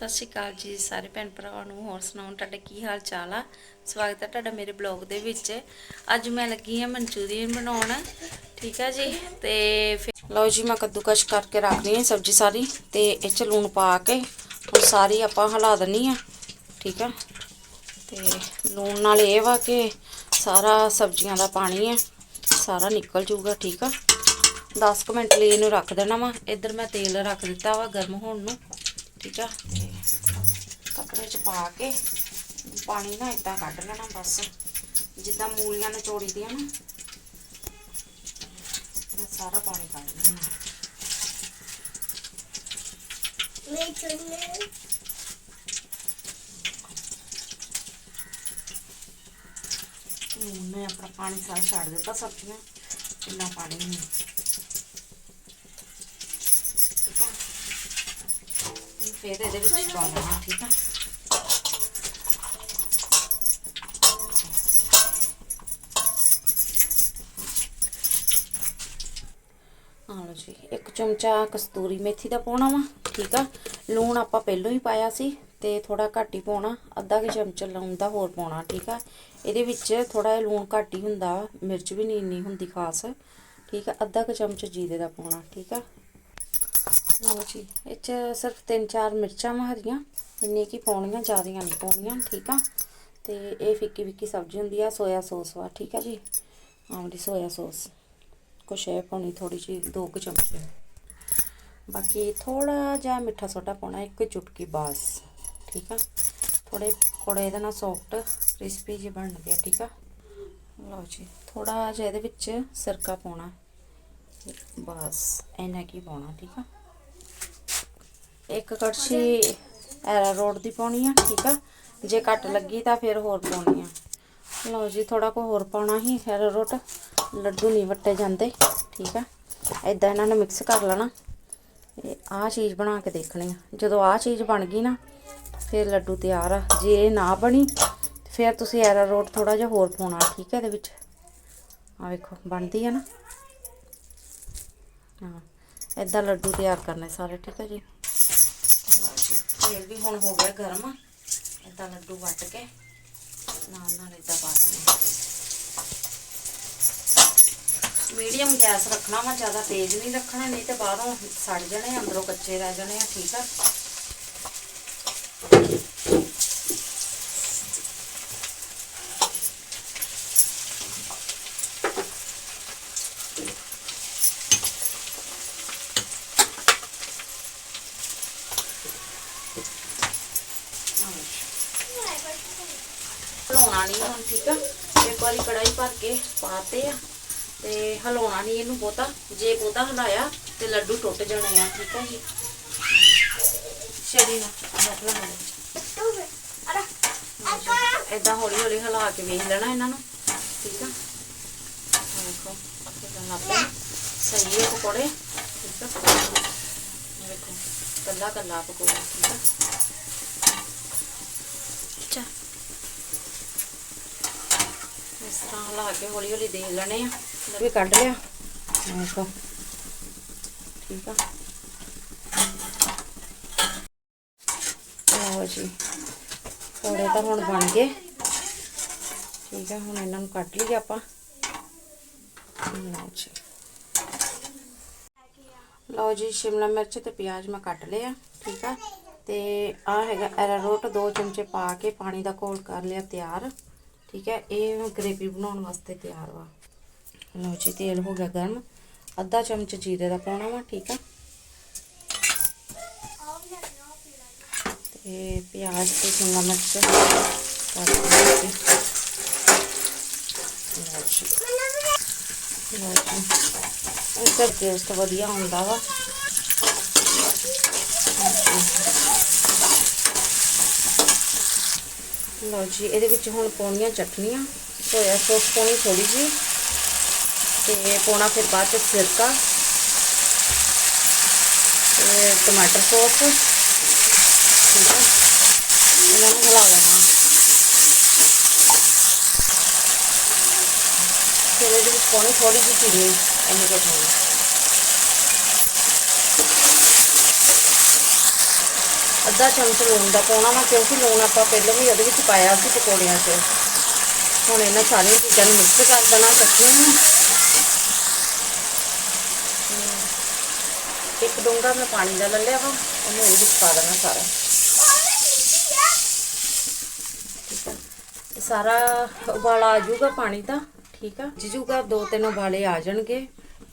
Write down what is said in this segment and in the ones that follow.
ਸਤਿ ਸ਼੍ਰੀ ਅਕਾਲ ਜੀ ਸਾਰੇ ਭੈਣ ਭਰਾਵਾਂ ਨੂੰ, ਹੋਰ ਸੁਣਾਓ, ਤੁਹਾਡਾ ਕੀ ਹਾਲ ਚਾਲ ਆ? ਸਵਾਗਤ ਹੈ ਤੁਹਾਡਾ ਮੇਰੇ ਬਲੌਗ ਦੇ ਵਿੱਚ। ਅੱਜ ਮੈਂ ਲੱਗੀ ਹਾਂ ਮਨਚੂਰੀਅਨ ਬਣਾਉਣ, ਠੀਕ ਆ ਜੀ? ਤੇ ਫਿਰ ਲਓ ਜੀ, ਮੈਂ ਕੱਦੂਕਸ਼ ਕਰਕੇ ਰੱਖ ਲਈ ਹੈ ਸਬਜ਼ੀ ਸਾਰੀ, ਤੇ ਇਹ ਚ ਲੂਣ ਪਾ ਕੇ ਹੁਣ ਸਾਰੀ ਆਪਾਂ ਹਿਲਾ ਦਨੀ ਆ, ਠੀਕ ਆ? ਤੇ ਲੂਣ ਨਾਲ ਇਹ ਵਾ ਕਿ ਸਾਰਾ ਸਬਜ਼ੀਆਂ ਦਾ ਪਾਣੀ ਹੈ ਸਾਰਾ ਨਿਕਲ ਜਾਊਗਾ, ਠੀਕ ਆ? 10 ਕੁ ਮਿੰਟ ਲਈ ਇਹਨੂੰ ਰੱਖ ਦੇਣਾ ਵਾ। ਇੱਧਰ ਮੈਂ ਤੇਲ ਰੱਖ ਦਿੱਤਾ ਵਾ ਗਰਮ ਹੋਣ ਨੂੰ। ਠੀਕ ਆ? ਕੱਪੜੇ ਚ ਪਾ ਕੇ ਪਾਣੀ ਨਾ ਇਦਾਂ ਕੱਢ ਲੈਣਾ ਬਸ। ਜਿੱਦਾਂ ਮੂਲੀਆਂ ਨਿਚੋੜੀ ਦੀਆਂ ਨਾ ਇਹਦਾ ਸਾਰਾ ਪਾਣੀ ਕੱਢ ਲੈਣਾ। ਹੁਣ ਮੈਂ ਆਪਣਾ ਪਾਣੀ ਸਾਰਾ ਛੱਡ ਦਿੱਤਾ ਸਬਜ਼ੀਆਂ, ਇੰਨਾ ਪਾਣੀ ਨਹੀਂ ਠੀਕ ਆ ਇਹ ਫਿਰ ਇਹਦੇ ਵਿੱਚ ਪਾ ਲੈਣਾ ਠੀਕ ਆ। ਹਾਂ ਲਓ ਜੀ ਇੱਕ ਚਮਚਾ ਕਸਤੂਰੀ ਮੇਥੀ ਦਾ ਪਾਉਣਾ ਵਾ ਠੀਕ ਆ। ਲੂਣ ਆਪਾਂ ਪਹਿਲਾਂ ਹੀ ਪਾਇਆ ਸੀ ਤੇ ਥੋੜਾ ਘੱਟ ਹੀ ਪਾਉਣਾ ਅੱਧਾ ਕਿ ਚਮਚਾ ਲੂਣ ਦਾ ਹੋਰ ਪਾਉਣਾ ਠੀਕ ਆ। ਇਹਦੇ ਵਿੱਚ ਥੋੜਾ ਜਿਹਾ ਲੂਣ ਘੱਟ ਹੀ ਹੁੰਦਾ ਮਿਰਚ ਵੀ ਨਹੀਂ ਇੰਨੀ ਹੁੰਦੀ ਖਾਸ ਠੀਕ ਆ। ਅੱਧਾ ਕਿ ਚਮਚ ਜੀਰੇ ਦਾ ਪਾਉਣਾ ਠੀਕ ਆ। ਲਓ ਜੀ ਇਹ ਚ ਸਿਰਫ ਤਿੰਨ ਚਾਰ ਮਿਰਚਾਂ ਵਾ ਹਰੀਆਂ ਇੰਨੀ ਕੀ ਪਾਉਣੀਆਂ ਜ਼ਿਆਦੀਆਂ ਨਹੀਂ ਪਾਉਣੀਆਂ, ਠੀਕ ਆ? ਤੇ ਇਹ ਫਿੱਕੀ ਫਿੱਕੀ ਸਬਜ਼ੀ ਹੁੰਦੀ ਆ, ਸੋਇਆ ਸੌਸ ਵਾ, ਠੀਕ ਆ ਜੀ? ਆਮਲੀ ਸੋਇਆ ਸੌਸ। ਕੁਛ ਇਹ ਪਾਉਣੀ ਥੋੜੀ ਜਿਹੀ, ਦੋ ਕੁ ਚਮਚੇ। ਬਾਕੀ ਥੋੜਾ ਜਿਹਾ ਮਿੱਠਾ ਸੋਡਾ ਪਾਉਣਾ, ਇੱਕ ਚੁਟਕੀ ਬਾਸ, ਠੀਕ ਆ? ਥੋੜੇ ਥੋੜੇ ਇਹਦੇ ਨਾਲ ਸੌਫਟ ਕ੍ਰਿਸਪੀ ਜਿਹੇ ਆ, ਠੀਕ ਆ? ਲਓ ਜੀ ਥੋੜਾ ਜਿਹਾ ਇਹਦੇ ਵਿੱਚ ਸਿਰਕਾ ਪਾਉਣਾ, ਬਸ, ਇੰਨਾ ਕੀ ਪਾਉਣਾ, ਠੀਕ ਆ? ਇੱਕ ਕੜਛੀ ਐਰਾਰੋਟ ਦੀ ਪਾਉਣੀ ਆ, ਠੀਕ ਆ? ਜੇ ਘੱਟ ਲੱਗੀ ਤਾਂ ਫਿਰ ਹੋਰ ਪਾਉਣੀ ਆ। ਲਓ ਜੀ ਥੋੜਾ ਕੋ ਹੋਰ ਪਾਉਣਾ ਹੀ ਐਰਾਰੋਟ ਲੱਡੂ ਨਹੀਂ ਵੱਟੇ ਜਾਂਦੇ, ਠੀਕ ਆ? ਇਦਾਂ ਇਹਨਾਂ ਨੂੰ ਮਿਕਸ ਕਰ ਲੈਣਾ। ਇਹ ਆਹ ਚੀਜ਼ ਬਣਾ ਕੇ ਦੇਖਣੀ ਆ। ਜਦੋਂ ਆਹ ਚੀਜ਼ ਬਣ ਗਈ ਨਾ, ਫਿਰ ਲੱਡੂ ਤਿਆਰ ਆ। ਜੇ ਇਹ ਨਾ ਬਣੀ, ਫਿਰ ਤੁਸੀਂ ਐਰਾਰੋਟ ਥੋੜਾ ਜਿਹਾ ਹੋਰ ਪਾਉਣਾ, ਠੀਕ ਹੈ ਇਹਦੇ ਵਿੱਚ? ਆ ਵੇਖੋ, ਬਣਦੀ ਆ ਨਾ? ਹਾਂ ਇਦਾਂ ਲੱਡੂ ਤਿਆਰ ਕਰਨੇ ਸਾਰੇ, ਠੀਕ ਹੈ ਜੀ? ਤੇਲ ਵੀ ਹੁਣ ਹੋ ਗਿਆ ਗਰਮ। ਇਦਾਂ ਲੱਡੂ ਵੱਟ ਕੇ ਨਾਲ ਨਾਲ ਇਦਾਂ ਪਾ ਦੇਣੇ ਮੀਡੀਅਮ ਗੈਸ ਰੱਖਣਾ ਵਾ, ਜ਼ਿਆਦਾ ਤੇਜ਼ ਨਹੀਂ ਰੱਖਣਾ, ਨਹੀਂ ਤੇ ਬਾਹਰੋਂ ਸੜ ਜਾਣੇ ਅੰਦਰੋਂ ਕੱਚੇ ਰਹਿ ਜਾਣੇ ਆ, ਠੀਕ ਆ। ਨਹੀਂ ਹੁਣ ਠੀਕ ਆ? ਇੱਕ ਵਾਰੀ ਕੜਾਈ ਭਰ ਕੇ ਪਾਤੇ ਆ ਤੇ ਹਲਾਉਣਾ ਨਹੀਂ ਇਹਨੂੰ ਬਹੁਤਾ। ਜੇ ਬਹੁਤਾ ਹਲਾਇਆ ਤੇ ਲੱਡੂ ਟੁੱਟ ਜਾਣੇ ਆ ਠੀਕ ਆ ਜੀ? ਸ਼ਰੀ ਨਾ ਰੱਖ ਲਾ ਇਦਾਂ ਹੌਲੀ ਹੌਲੀ ਹਿਲਾ ਕੇ ਵੇਖ ਲੈਣਾ ਇਹਨਾਂ ਨੂੰ ਠੀਕ ਆ? ਦੇਖੋ ਕਿਦਾਂ ਲੱਪੇ ਸਹੀ ਹੈ ਪਕੌੜੇ ਠੀਕ ਆ? ਦੇਖੋ ਕੱਲਾ ਕੱਲਾ ਪਕੌੜਾ ਠੀਕ ਆ? ਇਸ ਤਰ੍ਹਾਂ ਹਿਲਾ ਕੇ ਹੌਲੀ ਹੌਲੀ ਦੇ ਲੈਣੇ ਆ। ਵੀ ਕੱਢ ਲਿਆ। ਦੇਖੋ। ਠੀਕ ਆ। ਲਓ ਜੀ। ਥੋੜੇ ਤਾਂ ਹੁਣ ਬਣ ਗਏ। ਠੀਕ ਆ, ਹੁਣ ਇਹਨਾਂ ਨੂੰ ਕੱਢ ਲਈਏ ਆਪਾਂ। ਲਓ ਜੀ। ਲਓ ਜੀ, ਸ਼ਿਮਲਾ ਮਿਰਚ ਤੇ ਪਿਆਜ਼ ਮੈਂ ਕੱਟ ਲਿਆ ਠੀਕ ਆ। ਤੇ ਆ ਹੈਗਾ ਐਰਾਰੋਟ ਦੋ ਚਮਚੇ ਪਾ ਕੇ ਪਾਣੀ ਦਾ ਘੋਲ ਕਰ ਲਿਆ ਤਿਆਰ। ਠੀਕ ਹੈ ਇਹ ਗ੍ਰੇਵੀ ਬਣਾਉਣ ਵਾਸਤੇ ਤਿਆਰ ਵਾ ਲਓ ਜੀ ਤੇਲ ਹੋ ਗਿਆ ਗਰਮ ਅੱਧਾ ਚਮਚ ਜੀਰੇ ਦਾ ਪਾਉਣਾ ਵਾ ਠੀਕ ਆ ਤੇ ਪਿਆਜ਼ ਤੇ ਸ਼ਿਮਲਾ ਮਿਰਚ ਕੱਟ ਕੇ ਲਓ ਜੀ ਲਓ ਜੀ ਇਸ ਦਾ ਟੇਸਟ ਵਧੀਆ ਹੁੰਦਾ ਵਾ ਲਓ ਜੀ, ਇਹਦੇ ਵਿੱਚ ਹੁਣ ਪਾਉਣੀਆਂ ਚਟਨੀਆਂ ਸੋਇਆ ਸੌਸ ਪਾਉਣੀ ਥੋੜੀ ਜੀ ਤੇ ਪਾਉਣਾ ਫਿਰ ਬਾਅਦ ਚ ਸਿਰਕਾ, ਤੇ ਟਮਾਟਰ ਸੌਸ, ਠੀਕ ਹੈ ਇਹਨਾਂ ਨੂੰ ਹਿਲਾ ਲੈਣਾ। ਫਿਰ ਇਹਦੇ ਵਿੱਚ ਪਾਉਣੀ ਥੋੜੀ ਜਿਹੀ ਚੀਨੀ ਇੰਨੀ ਕੁ ਪਾਉਣੀ ਅੱਧਾ ਚਮਚ ਲੂਣ ਦਾ ਪਾਉਣਾ ਵਾ, ਕਿਉਂਕਿ ਲੂਣ ਆਪਾਂ ਪਹਿਲਾਂ ਵੀ ਉਹਦੇ ਵਿੱਚ ਪਾਇਆ ਸੀ ਪਕੌੜਿਆਂ 'ਚ। ਹੁਣ ਇਹਨਾਂ ਸਾਰੀਆਂ ਚੀਜ਼ਾਂ ਨੂੰ ਮਿਕਸ ਕਰ ਦੇਣਾ ਇਕੱਠੀਆਂ ਨੂੰ। ਇੱਕ ਡੋਂਗਾ ਮੈਂ ਪਾਣੀ ਦਾ ਲੈ ਲਿਆ ਵਾ, ਉਹਨੂੰ ਇਹਦੇ ਵਿੱਚ ਪਾ ਦੇਣਾ ਸਾਰਾ। ਸਾਰਾ ਉਬਾਲਾ ਆ ਜਾਊਗਾ ਪਾਣੀ ਦਾ, ਠੀਕ ਆ? ਜਿਜੂਗਾ ਦੋ ਤਿੰਨ ਉਬਾਲੇ ਆ ਜਾਣਗੇ।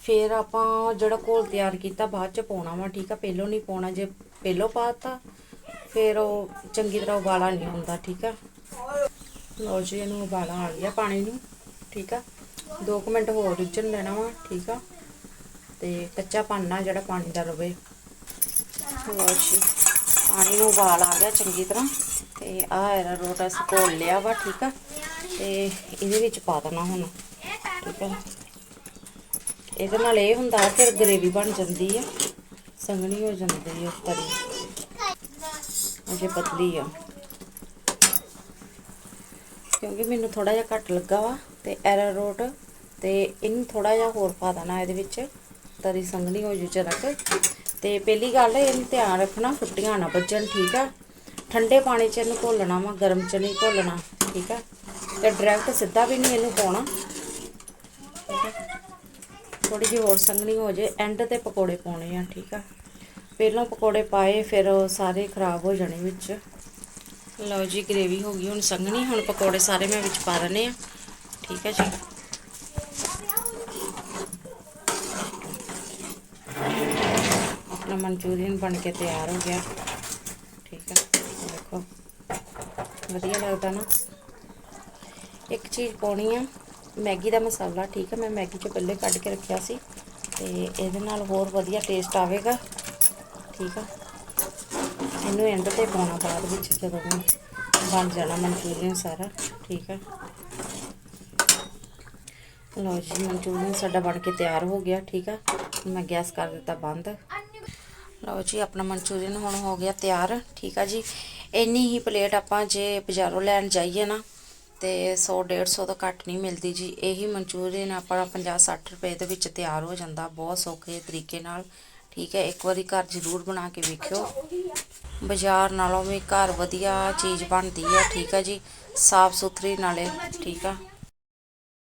ਫਿਰ ਆਪਾਂ ਜਿਹੜਾ ਘੋਲ ਤਿਆਰ ਕੀਤਾ, ਬਾਅਦ ਚ ਪਾਉਣਾ ਵਾ, ਠੀਕ ਆ? ਪਹਿਲੋਂ ਨਹੀਂ ਪਾਉਣਾ, ਜੇ ਪਹਿਲੋਂ ਪਾਤਾ ਫਿਰ ਉਹ ਚੰਗੀ ਤਰ੍ਹਾਂ ਉਬਾਲਾ ਨਹੀਂ ਹੁੰਦਾ, ਠੀਕ ਆ? ਲਓ ਜੀ, ਇਹਨੂੰ ਉਬਾਲਾ ਆ ਗਿਆ ਪਾਣੀ ਨੂੰ, ਠੀਕ ਆ? 2 ਮਿੰਟ ਹੋਰ ਰਿੱਝਣ ਦੇਣਾ ਵਾ, ਠੀਕ ਆ? ਤੇ ਕੱਚਾ ਪਾਣਾ ਜਿਹੜਾ ਪਾਣੀ ਦਾ ਰਵੇ। ਲਓ ਜੀ, ਪਾਣੀ ਨੂੰ ਉਬਾਲ ਆ ਗਿਆ ਚੰਗੀ ਤਰ੍ਹਾਂ। ਤੇ ਆਹ ਐਰਾ ਰੋਟ ਅਸੀਂ ਘੋਲ ਲਿਆ ਵਾ, ਠੀਕ ਆ? ਤੇ ਇਹਦੇ ਵਿੱਚ ਪਾ ਦੇਣਾ ਹੁਣ, ਠੀਕ ਆ? ਇਹਦੇ ਨਾਲ ਇਹ ਹੁੰਦਾ ਫਿਰ ਗਰੇਵੀ ਬਣ ਜਾਂਦੀ ਆ, ਸੰਘਣੀ ਹੋ ਜਾਂਦੀ ਆ ਤਰੀ। ਅਜੇ ਪਤਲੀ ਆ। ਕਿਉਂਕਿ ਮੈਨੂੰ ਥੋੜਾ ਜਿਹਾ ਘੱਟ ਲੱਗਾ ਵਾ ਤੇ ਐਰਾ ਰੋਟ ਤੇ ਇਹਨੂੰ ਥੋੜਾ ਜਿਹਾ ਹੋਰ ਪਾ ਦੇਣਾ ਇਹਦੇ ਵਿੱਚ। ਤਰੀ ਸੰਘਣੀ ਹੋ ਜੂ ਚਰਕ ਕੁ। ਤੇ ਪਹਿਲੀ ਗੱਲ ਇਹਨੂੰ ਧਿਆਨ ਰੱਖਣਾ, ਫੁੱਟੀਆਂ ਨਾ ਵੱਜਣ, ਠੀਕ ਆ? ਠੰਡੇ ਪਾਣੀ 'ਚ ਇਹਨੂੰ ਘੋਲਣਾ ਵਾ, ਗਰਮ 'ਚ ਨਹੀਂ ਘੋਲਣਾ, ਠੀਕ ਆ? ਤੇ ਡਾਇਰੈਕਟ ਸਿੱਧਾ ਵੀ ਨਹੀਂ ਇਹਨੂੰ ਪਾਉਣਾ। ਥੋੜੀ ਜਿਹੀ ਹੋਰ ਸੰਘਣੀ ਹੋ ਜੇ ਐਂਡ ਤੇ ਪਕੌੜੇ ਪਾਉਣੇ ਆ, ਠੀਕ ਆ? ਪਹਿਲਾਂ ਪਕੌੜੇ ਪਾਏ, ਫਿਰ ਉਹ ਸਾਰੇ ਖਰਾਬ ਹੋ ਜਾਣੇ ਵਿੱਚ। ਲਓ ਜੀ ਗ੍ਰੇਵੀ ਹੋ ਗਈ, ਹੁਣ ਸੰਘਣੀ। ਹੁਣ ਪਕੌੜੇ ਸਾਰੇ ਮੈਂ ਵਿੱਚ ਪਾ ਦਨੇ ਆ ਠੀਕ ਹੈ ਜੀ। ਆਪਣਾ ਮਨਚੂਰੀਅਨ ਬਣ ਕੇ ਤਿਆਰ ਹੋ ਗਿਆ। ਠੀਕ ਹੈ, ਦੇਖੋ। ਵਧੀਆ ਲੱਗਦਾ ਨਾ। ਇੱਕ ਚੀਜ਼ ਪਾਉਣੀ ਆ, ਮੈਗੀ ਦਾ ਮਸਾਲਾ। ਠੀਕ ਹੈ, ਮੈਂ ਮੈਗੀ ਚੋਂ ਪਹਿਲੇ ਕੱਢ ਕੇ ਰੱਖਿਆ ਸੀ। ਤੇ ਇਹਦੇ ਨਾਲ ਹੋਰ ਵਧੀਆ ਟੇਸਟ ਆਵੇਗਾ। ਠੀਕ ਆ। ਇਹਨੂੰ ਐਂਡ ਤੇ ਪਾਉਣਾ ਬਾਅਦ ਵਿੱਚ, ਜਦੋਂ ਬਣ ਜਾਣਾ ਮਨਚੂਰੀਅਨ ਸਾਰਾ, ਠੀਕ ਆ। ਲਓ ਜੀ, ਮਨਚੂਰੀਅਨ ਸਾਡਾ ਬਣ ਕੇ ਤਿਆਰ ਹੋ ਗਿਆ, ਠੀਕ ਆ। ਮੈਂ ਗੈਸ ਕਰ ਦਿੱਤਾ ਬੰਦ। ਲਓ ਜੀ, ਆਪਣਾ ਮਨਚੂਰੀਅਨ ਹੁਣ ਹੋ ਗਿਆ ਤਿਆਰ, ਠੀਕ ਆ ਜੀ। ਇੰਨੀ ਹੀ ਪਲੇਟ ਆਪਾਂ ਜੇ ਬਾਜ਼ਾਰੋਂ ਲੈਣ ਜਾਈਏ ਨਾ, ਤੇ 100 150 ਤੋਂ ਘੱਟ ਨਹੀਂ ਮਿਲਦੀ ਜੀ। ਇਹੀ ਮਨਚੂਰੀਅਨ ਆਪਣਾ 50 60 ਰੁਪਏ ਦੇ ਵਿੱਚ ਤਿਆਰ ਹੋ ਜਾਂਦਾ, ਬਹੁਤ ਸੌਖੇ ਤਰੀਕੇ ਨਾਲ। ਠੀਕ ਹੈ, ਇੱਕ ਵਾਰੀ ਘਰ ਜ਼ਰੂਰ ਬਣਾ ਕੇ ਵੇਖਿਓ। ਬਾਜ਼ਾਰ ਨਾਲੋਂ ਵੀ ਘਰ ਵਧੀਆ ਚੀਜ਼ ਬਣਦੀ ਹੈ, ਠੀਕ ਹੈ ਜੀ। ਸਾਫ਼ ਸੁਥਰੀ ਨਾਲੇ, ਠੀਕ ਆ।